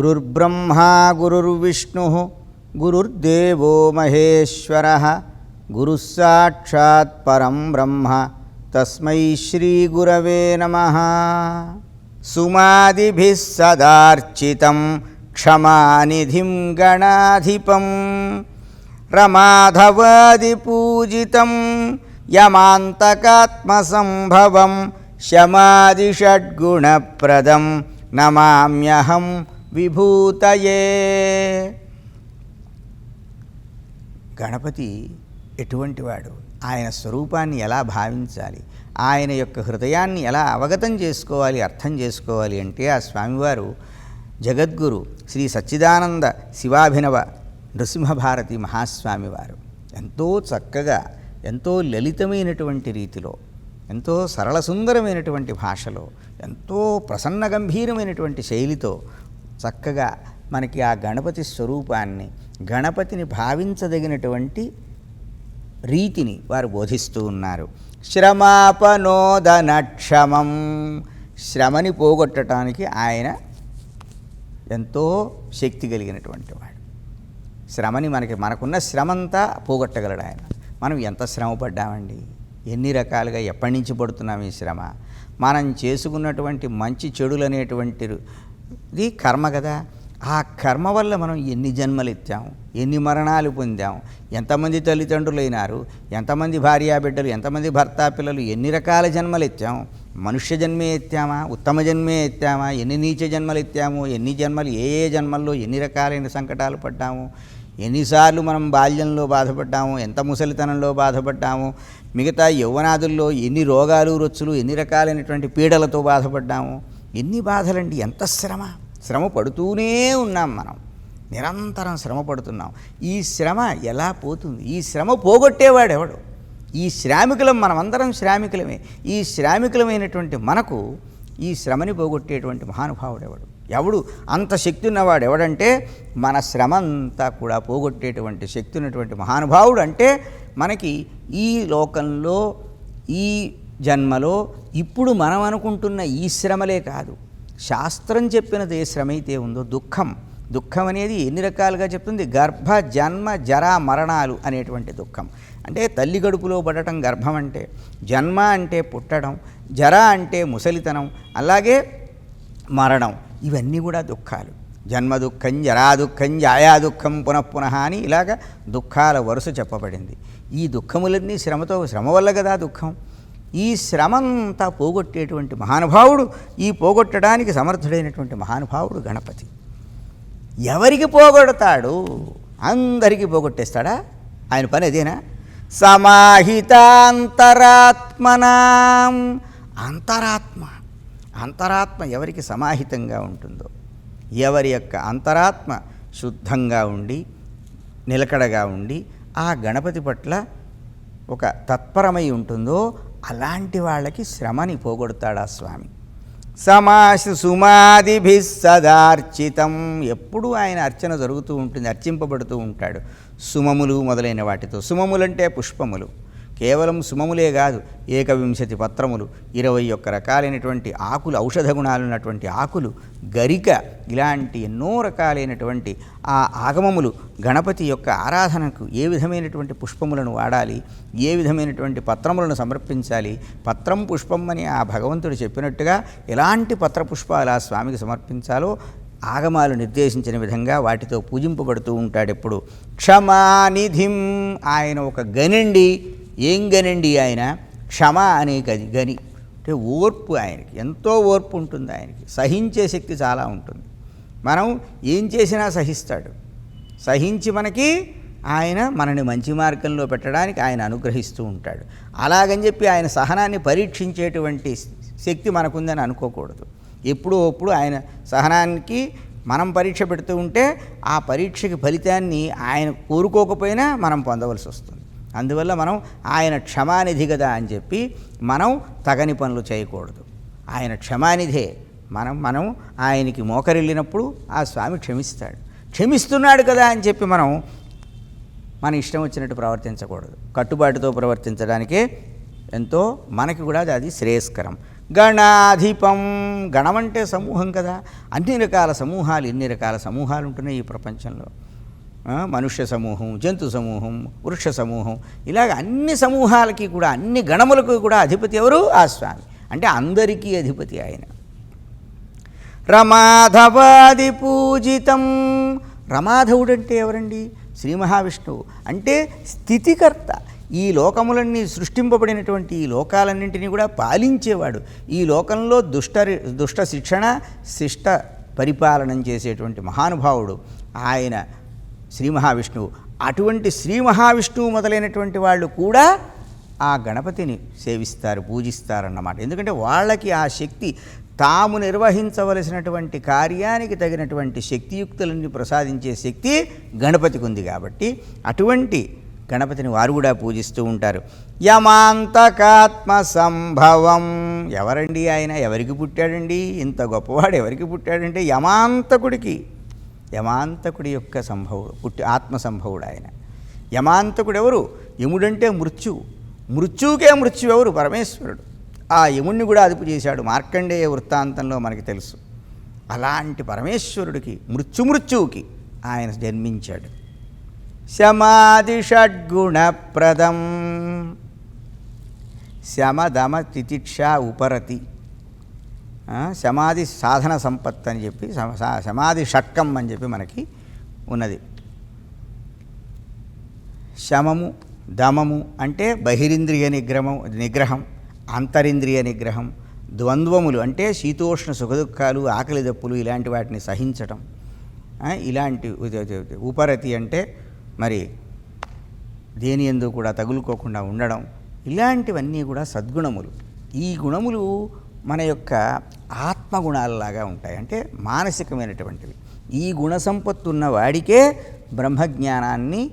गुरुर्ब्रह्मा गुरुर्विष्णुः, गुरुर्देवो महेश्वरः, गुरुस्साक्षात् परं ब्रह्म, तस्मै श्रीगुरवे नमः। सुमादिभिः सदार्चितं क्षमानिधिं गणाधिपं, रमाधवादिपूजितं यमान्तकात्मसम्भवं, शमादिषड्गुणप्रदं नमाम्यहं విభూతయే. గణపతి ఎటువంటి వాడు? ఆయన స్వరూపాన్ని ఎలా భావించాలి? ఆయన యొక్క హృదయాన్ని ఎలా అవగతం చేసుకోవాలి అర్థం చేసుకోవాలి అంటే ఆ స్వామివారు జగద్గురు శ్రీ సచ్చిదానంద శివాభినవ నృసింహభారతి మహాస్వామివారు. ఎంతో చక్కగా ఎంతో లలితమైనటువంటి రీతిలో ఎంతో సరళ సుందరమైనటువంటి భాషలో ఎంతో ప్రసన్న గంభీరమైనటువంటి శైలితో చక్కగా మనకి ఆ గణపతి స్వరూపాన్ని గణపతిని భావించదగినటువంటి రీతిని వారు బోధిస్తూ ఉన్నారు. శ్రమాపనోదనక్షమం. శ్రమని పోగొట్టడానికి ఆయన ఎంతో శక్తి కలిగినటువంటి వాడు. శ్రమని మనకి మనకున్న శ్రమంతా పోగొట్టగలడు ఆయన. మనం ఎంత శ్రమ పడ్డామండి? ఎన్ని రకాలుగా ఎప్పటి నుంచి పడుతున్నాం ఈ శ్రమ? మనం చేసుకున్నటువంటి మంచి చెడులు అనేటువంటి ఇది కర్మ కదా. ఆ కర్మ వల్ల మనం ఎన్ని జన్మలు ఎత్తాము ఎన్ని మరణాలు పొందాం ఎంతమంది తల్లిదండ్రులు అయినారు ఎంతమంది భార్యాబిడ్డలు ఎంతమంది భర్త పిల్లలు ఎన్ని రకాల జన్మలు ఎత్తాం మనుష్య జన్మే ఎత్తామా ఉత్తమ జన్మే ఎత్తామా ఎన్ని నీచ జన్మలు ఎత్తాము ఎన్ని జన్మలు ఏ ఏ జన్మల్లో ఎన్ని రకాలైన సంకటాలు పడ్డాము ఎన్నిసార్లు మనం బాల్యంలో బాధపడ్డాము ఎంత ముసలితనంలో బాధపడ్డాము మిగతా యౌవనాదుల్లో ఎన్ని రోగాలు రొచ్చులు ఎన్ని రకాలైనటువంటి పీడలతో బాధపడ్డాము ఎన్ని బాధలండి ఎంత శ్రమ. శ్రమ పడుతూనే ఉన్నాం మనం. నిరంతరం శ్రమ పడుతున్నాం. ఈ శ్రమ ఎలా పోతుంది? ఈ శ్రమ పోగొట్టేవాడు ఎవడు ఈ శ్రామికులం మనమందరం శ్రామికులమే. ఈ శ్రామికులమైనటువంటి మనకు ఈ శ్రమని పోగొట్టేటువంటి మహానుభావుడు ఎవడు? ఎవడు అంత శక్తి ఉన్నవాడు ఎవడంటే మన శ్రమ అంతా కూడా పోగొట్టేటువంటి శక్తి ఉన్నటువంటి మహానుభావుడు అంటే మనకి ఈ లోకంలో ఈ జన్మలో ఇప్పుడు మనం అనుకుంటున్న ఈ శ్రమలే కాదు. శాస్త్రం చెప్పినది ఏ శ్రమ అయితే ఉందో దుఃఖం. దుఃఖం అనేది ఎన్ని రకాలుగా చెప్తుంది? గర్భ జన్మ జరా మరణాలు అనేటువంటి దుఃఖం. అంటే తల్లి గడుపులో పడటం గర్భం అంటే జన్మ అంటే పుట్టడం జర అంటే ముసలితనం అలాగే మరణం. ఇవన్నీ కూడా దుఃఖాలు. జన్మ దుఃఖం జరా దుఃఖం జాయా దుఃఖం పునఃపునః అని ఇలాగ దుఃఖాల వరుస చెప్పబడింది. ఈ దుఃఖములన్నీ శ్రమతో శ్రమ వల్ల కదా దుఃఖం? ఈ శ్రమంతా పోగొట్టేటువంటి మహానుభావుడు ఈ పోగొట్టడానికి సమర్థుడైనటువంటి మహానుభావుడు గణపతి. ఎవరికి పోగొడతాడు? అందరికీ పోగొట్టేస్తాడా? ఆయన పని అదేనా? సమాహితాంతరాత్మనాం? అంతరాత్మ. అంతరాత్మ ఎవరికి సమాహితంగా ఉంటుందో? ఎవరి యొక్క అంతరాత్మ శుద్ధంగా ఉండి నిలకడగా ఉండి ఆ గణపతి పట్ల ఒక తత్పరమై ఉంటుందో అలాంటి వాళ్ళకి శ్రమని పోగొడతాడు ఆ స్వామి? సమాసి సుమాదిభి సదార్చితం. ఎప్పుడూ ఆయన అర్చన జరుగుతూ ఉంటుంది అర్చింపబడుతూ ఉంటాడు. సుమములు మొదలైన వాటితో. సుమములంటే పుష్పములు. కేవలం సుమములే కాదు ఏకవింశతి పత్రములు ఇరవై ఒక్క రకాలైనటువంటి ఆకులు ఔషధ గుణాలు ఉన్నటువంటి ఆకులు గరిక ఇలాంటి ఎన్నో రకాలైనటువంటి ఆ ఆగమములు గణపతి యొక్క ఆరాధనకు ఏ విధమైనటువంటి పుష్పములను వాడాలి ఏ విధమైనటువంటి పత్రములను సమర్పించాలి పత్రం పుష్పం అని ఆ భగవంతుడు చెప్పినట్టుగా ఎలాంటి పత్రపుష్పాలు ఆ స్వామికి సమర్పించాలో ఆగమాలు నిర్దేశించిన విధంగా వాటితో పూజింపబడుతూ ఉంటాడెప్పుడు క్షమానిధిం ఆయన ఒక గనండి ఏం గనండి ఆయన? క్షమ అనే గది గని. అంటే ఓర్పు ఆయనకి. ఎంతో ఓర్పు ఉంటుంది ఆయనకి. సహించే శక్తి చాలా ఉంటుంది. మనం ఏం చేసినా సహిస్తాడు. సహించి మనకి ఆయన మనని మంచి మార్గంలో పెట్టడానికి ఆయన అనుగ్రహిస్తూ ఉంటాడు. అలాగని చెప్పి ఆయన సహనాన్ని పరీక్షించేటువంటి శక్తి మనకుందని అనుకోకూడదు. ఎప్పుడో అప్పుడు ఆయన సహనానికి మనం పరీక్ష పెడుతూ ఉంటే ఆ పరీక్షకి ఫలితాన్ని ఆయన కోరుకోకపోయినా మనం పొందవలసి వస్తుంది అందువల్ల మనం ఆయన క్షమానిధి కదా అని చెప్పి మనం తగని పనులు చేయకూడదు. ఆయన క్షమానిధే. మనం మనం ఆయనకి మోకరిల్లినప్పుడు ఆ స్వామి క్షమిస్తాడు. క్షమిస్తున్నాడు కదా అని చెప్పి మనం మన ఇష్టం వచ్చినట్టు ప్రవర్తించకూడదు. కట్టుబాటుతో ప్రవర్తించడానికే ఎంతో మనకి కూడా అది శ్రేయస్కరం. గణాధిపం. గణం అంటే సమూహం కదా. అన్ని రకాల సమూహాలు ఎన్ని రకాల సమూహాలు ఉంటున్నాయి ఈ ప్రపంచంలో. మనుష్య సమూహం జంతు సమూహం వృక్ష సమూహం ఇలాగ అన్ని సమూహాలకి కూడా అన్ని గణములకు కూడా అధిపతి ఎవరు? ఆ స్వామి. అంటే అందరికీ అధిపతి ఆయన. రమాధవాది పూజితం. రమాధవుడు అంటే ఎవరండి? శ్రీ మహావిష్ణువు. అంటే స్థితికర్త. ఈ లోకములన్నీ సృష్టింపబడినటువంటి ఈ లోకాలన్నింటినీ కూడా పాలించేవాడు. ఈ లోకంలో దుష్ట దుష్ట శిక్షణ శిష్ట పరిపాలనం చేసేటువంటి మహానుభావుడు. ఆయన శ్రీ మహావిష్ణువు. అటువంటి శ్రీ మహావిష్ణువు మొదలైనటువంటి వాళ్ళు కూడా ఆ గణపతిని సేవిస్తారు పూజిస్తారన్నమాట. ఎందుకంటే వాళ్ళకి ఆ శక్తి తాము నిర్వహించవలసినటువంటి కార్యానికి తగినటువంటి శక్తియుక్తులని ప్రసాదించే శక్తి గణపతికి ఉంది కాబట్టి అటువంటి గణపతిని వారు కూడా పూజిస్తూ ఉంటారు. యమాంతకాత్మ సంభవం ఎవరండి ఆయన? ఎవరికి పుట్టాడండి? ఇంత గొప్పవాడు ఎవరికి పుట్టాడంటే యమాంతకుడికి. యమాంతకుడి యొక్క సంభవుడు పుట్టి ఆత్మ సంభవుడు ఆయన. యమాంతకుడు ఎవరు యముడంటే మృత్యువు మృత్యువుకే మృత్యు ఎవరు పరమేశ్వరుడు. ఆ యముణ్ణి కూడా అదుపు చేశాడు. మార్కండేయ వృత్తాంతంలో మనకి తెలుసు. అలాంటి పరమేశ్వరుడికి మృత్యుమృత్యువుకి ఆయన జన్మించాడు. శమాది షడ్గుణప్రదం. శమదమ తితిక్ష ఉపరతి. సమాధి సాధన సంపత్ అని చెప్పి సమాధి షట్కం అని చెప్పి మనకి ఉన్నది. శమము దమము అంటే బహిరింద్రియ నిగ్రహం నిగ్రహం అంతరింద్రియ నిగ్రహం ద్వంద్వములు అంటే శీతోష్ణ సుఖదుఖాలు ఆకలి దప్పులు ఇలాంటి వాటిని సహించటం. ఇలాంటి ఉపరతి అంటే మరి దేని ఎందు కూడా తగులుకోకుండా ఉండడం. ఇలాంటివన్నీ కూడా సద్గుణములు. ఈ గుణములు మన యొక్క ఆత్మగుణాలలాగా ఉంటాయి. అంటే మానసికమైనటువంటివి. ఈ గుణ సంపత్తు ఉన్న వాడికే బ్రహ్మజ్ఞానాన్ని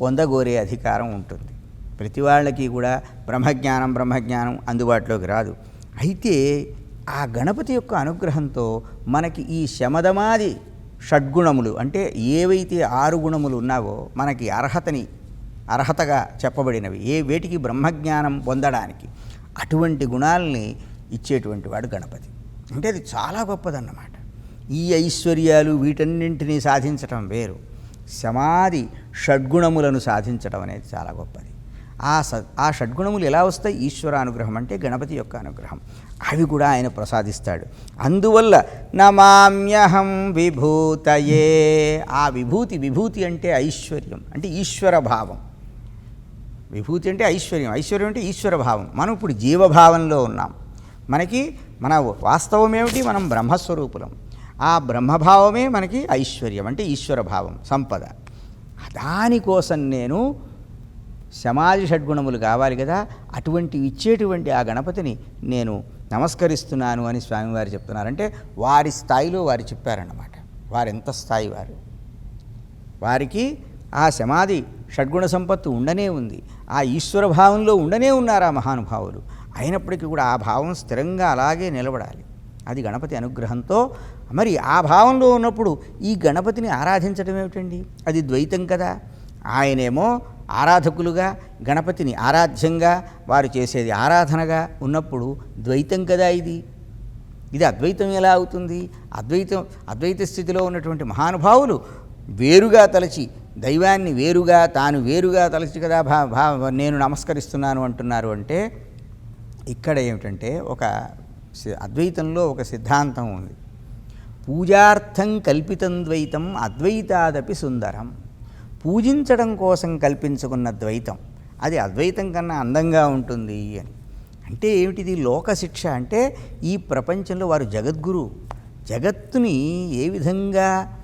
పొందగోరే అధికారం ఉంటుంది. ప్రతి వాళ్ళకి కూడా బ్రహ్మజ్ఞానం బ్రహ్మజ్ఞానం అందుబాటులోకి రాదు. అయితే ఆ గణపతి యొక్క అనుగ్రహంతో మనకి ఈ శమదమాది షడ్గుణములు అంటే ఏవైతే ఆరు గుణములు ఉన్నావో మనకి అర్హతని అర్హతగా చెప్పబడినవి ఏ వేటికి బ్రహ్మజ్ఞానం పొందడానికి అటువంటి గుణాలని ఇచ్చేటువంటి వాడు గణపతి. అంటే అది చాలా గొప్పదన్నమాట. ఈ ఐశ్వర్యాలు వీటన్నింటినీ సాధించటం వేరు. సమాధి షడ్గుణములను సాధించటం అనేది చాలా గొప్పది. ఆ స ఆ షడ్గుణములు ఎలా వస్తాయి? ఈశ్వర అనుగ్రహం అంటే గణపతి యొక్క అనుగ్రహం. అవి కూడా ఆయన ప్రసాదిస్తాడు. అందువల్ల నమామ్యహం విభూతయే. ఆ విభూతి విభూతి అంటే ఐశ్వర్యం. అంటే ఈశ్వర భావం. విభూతి అంటే ఐశ్వర్యం. ఐశ్వర్యం అంటే ఈశ్వర భావం. మనం ఇప్పుడు జీవభావంలో ఉన్నాం. మనకి మన వాస్తవం ఏమిటి మనం బ్రహ్మస్వరూపులం. ఆ బ్రహ్మభావమే మనకి ఐశ్వర్యం అంటే ఈశ్వర భావం సంపద. దానికోసం నేను సమాధి షడ్గుణములు కావాలి కదా అటువంటి ఇచ్చేటువంటి ఆ గణపతిని నేను నమస్కరిస్తున్నాను అని స్వామివారు చెప్తున్నారంటే వారి స్థాయిలో వారు చెప్పారన్నమాట. వారెంత స్థాయి వారు? వారికి ఆ సమాధి షడ్గుణ సంపత్తు ఉండనే ఉంది. ఆ ఈశ్వర భావంలో ఉండనే ఉన్నారు ఆ మహానుభావులు. అయినప్పటికీ కూడా ఆ భావం స్థిరంగా అలాగే నిలబడాలి. అది గణపతి అనుగ్రహంతో మరి ఆ భావంలో ఉన్నప్పుడు ఈ గణపతిని ఆరాధించడం ఏమిటండి? అది ద్వైతం కదా. ఆయనేమో ఆరాధకులుగా గణపతిని ఆరాధ్యంగా వారు చేసేది ఆరాధనగా ఉన్నప్పుడు ద్వైతం కదా ఇది. ఇది అద్వైతం ఎలా అవుతుంది? అద్వైతం అద్వైత స్థితిలో ఉన్నటువంటి మహానుభావులు వేరుగా తలచి దైవాన్ని వేరుగా తాను వేరుగా తలచి కదా భా భా నేను నమస్కరిస్తున్నాను అంటున్నారు అంటే ఇక్కడ ఏమిటంటే ఒక సి- అద్వైతంలో ఒక సిద్ధాంతం ఉంది. పూజార్థం కల్పితం ద్వైతం అద్వైతాదపి సుందరం. పూజించడం కోసం కల్పించుకున్న ద్వైతం. అది అద్వైతం కన్నా అందంగా ఉంటుంది అని. అంటే ఏమిటిది? లోక శిక్ష అంటే ఈ ప్రపంచంలో వారు జగద్గురు. జగత్తుని ఏ విధంగా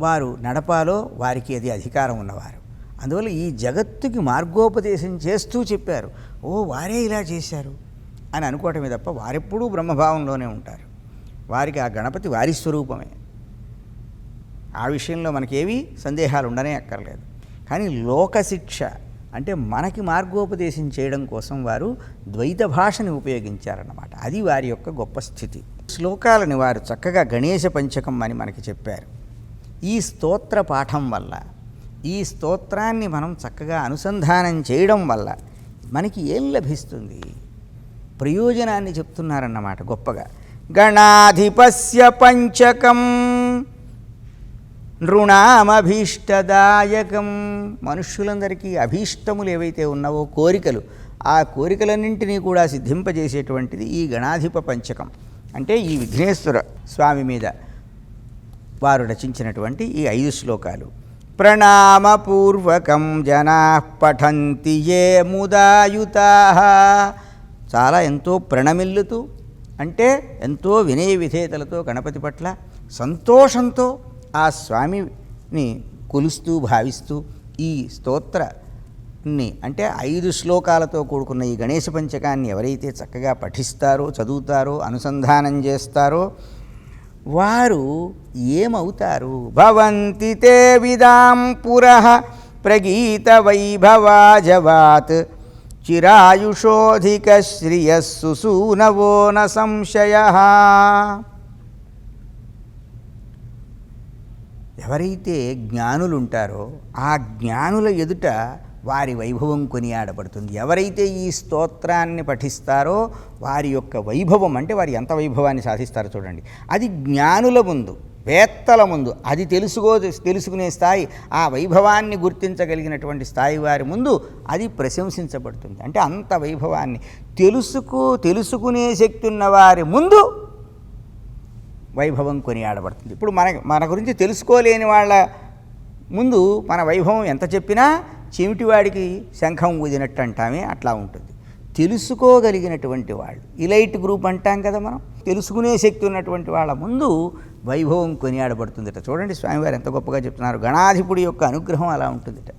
వారు నడపాలో వారికి అది అధికారం ఉన్నవారు. అందువల్ల ఈ జగత్తుకి మార్గోపదేశం చేస్తూ చెప్పారు. ఓ వారే ఇలా చేశారు అని అనుకోవటమే తప్ప వారెప్పుడూ బ్రహ్మభావంలోనే ఉంటారు. వారికి ఆ గణపతి వారి స్వరూపమే. ఆ విషయంలో మనకేవి సందేహాలు ఉండనే అక్కర్లేదు. కానీ లోకశిక్ష అంటే మనకి మార్గోపదేశం చేయడం కోసం వారు ద్వైత భాషని ఉపయోగించారన్నమాట. అది వారి యొక్క గొప్ప స్థితి. శ్లోకాలని వారు చక్కగా గణేశ పంచకం అని మనకి చెప్పారు. ఈ స్తోత్ర పాఠం వల్ల ఈ స్తోత్రాన్ని మనం చక్కగా అనుసంధానం చేయడం వల్ల మనకి ఏం లభిస్తుంది? ప్రయోజనాన్ని చెప్తున్నారన్నమాట గొప్పగా. గణాధిపస్య పంచకం నృణామభీష్టదాయకం. మనుష్యులందరికీ అభీష్టములు ఏవైతే ఉన్నావో కోరికలు ఆ కోరికలన్నింటినీ కూడా సిద్ధింపజేసేటువంటిది ఈ గణాధిప పంచకం. అంటే ఈ విఘ్నేశ్వర స్వామి మీద వారు రచించినటువంటి ఈ ఐదు శ్లోకాలు. ప్రణామపూర్వకం జనా పఠంతి ఏ ముదాయుతా. చాలా ఎంతో ప్రణమిల్లుతూ అంటే ఎంతో వినయ విధేయతలతో గణపతి పట్ల సంతోషంతో ఆ స్వామిని కొలుస్తూ భావిస్తూ ఈ స్తోత్రని అంటే ఐదు శ్లోకాలతో కూడుకున్న ఈ గణేశ పంచకాన్ని ఎవరైతే చక్కగా పఠిస్తారో చదువుతారో అనుసంధానం చేస్తారో వారు ఏమవుతారు? భవంతి తే విదాం పుర ప్రగీత వైభవాజవాత్. చిరాయుషోధిక శ్రియస్సు సూనవో న సంశయ. ఎవరైతే జ్ఞానులుంటారో ఆ జ్ఞానుల ఎదుట వారి వైభవం కొనియాడబడుతుంది. ఎవరైతే ఈ స్తోత్రాన్ని పఠిస్తారో వారి యొక్క వైభవం అంటే వారు ఎంత వైభవాన్ని సాధిస్తారో చూడండి. అది జ్ఞానుల ముందు వేత్తల ముందు అది తెలుసుకో తెలుసుకునే స్థాయి ఆ వైభవాన్ని గుర్తించగలిగినటువంటి స్థాయి వారి ముందు అది ప్రశంసించబడుతుంది. అంటే అంత వైభవాన్ని. తెలుసుకో తెలుసుకునే శక్తి ఉన్న వారి ముందు వైభవం కొనియాడబడుతుంది. ఇప్పుడు మన మన గురించి తెలుసుకోలేని వాళ్ళ ముందు మన వైభవం ఎంత చెప్పినా చెవిటివాడికి శంఖం ఊదినట్టు అంటామే అట్లా ఉంటుంది. తెలుసుకోగలిగినటువంటి వాళ్ళు ఇలైట్ గ్రూప్ అంటాం కదా మనం తెలుసుకునే శక్తి ఉన్నటువంటి వాళ్ళ ముందు వైభవం కొనియాడబడుతుందట. చూడండి స్వామివారు ఎంత గొప్పగా చెప్తున్నారు. గణాధిపుడి యొక్క అనుగ్రహం అలా ఉంటుందిట.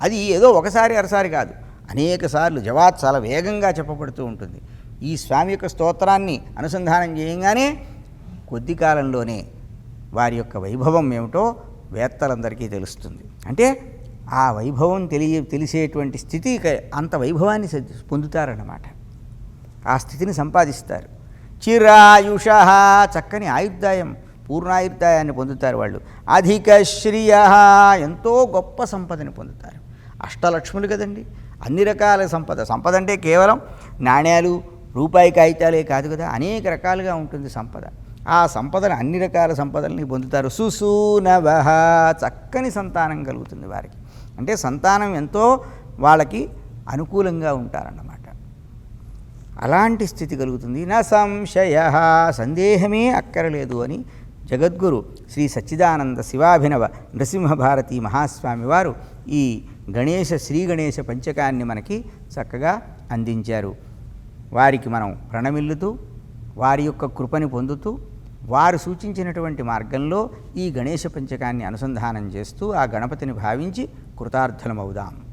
అది ఏదో ఒకసారి అరసారి కాదు అనేక సార్లు జవాత్ చాలా వేగంగా చెప్పబడుతూ ఉంటుంది. ఈ స్వామి యొక్క స్తోత్రాన్ని అనుసంధానం చేయగానే కొద్ది కాలంలోనే వారి యొక్క వైభవం ఏమిటో వేత్తలందరికీ తెలుస్తుంది. అంటే ఆ వైభవం తెలియ తెలిసేటువంటి స్థితి అంత వైభవాన్ని పొందుతారన్నమాట. ఆ స్థితిని సంపాదిస్తారు. చిరాయుష చక్కని ఆయుర్దాయం పూర్ణాయుర్దాయాన్ని పొందుతారు వాళ్ళు. అధిక శ్రియ ఎంతో గొప్ప సంపదని పొందుతారు. అష్టలక్ష్ములు కదండి. అన్ని రకాల సంపద సంపద అంటే కేవలం నాణ్యాలు రూపాయి కాగితాలే కాదు కదా అనేక రకాలుగా ఉంటుంది సంపద. ఆ సంపదను అన్ని రకాల సంపదల్ని పొందుతారు. సుసూనవ చక్కని సంతానం కలుగుతుంది వారికి. అంటే సంతానం ఎంతో వాళ్ళకి అనుకూలంగా ఉంటారన్నమాట. అలాంటి స్థితి కలుగుతుంది. నా సంశయ సందేహమే అక్కరలేదు అని జగద్గురు శ్రీ సచ్చిదానంద శివాభినవ నృసింహభారతి మహాస్వామి వారు ఈ గణేశ శ్రీ గణేశ పంచకాన్ని మనకి చక్కగా అందించారు. వారికి మనం ప్రణమిల్లుతూ వారి యొక్క కృపని పొందుతూ వారు సూచించినటువంటి మార్గంలో ఈ గణేశ పంచకాన్ని అనుసంధానం చేస్తూ ఆ గణపతిని భావించి కృతార్థులమవుదాం.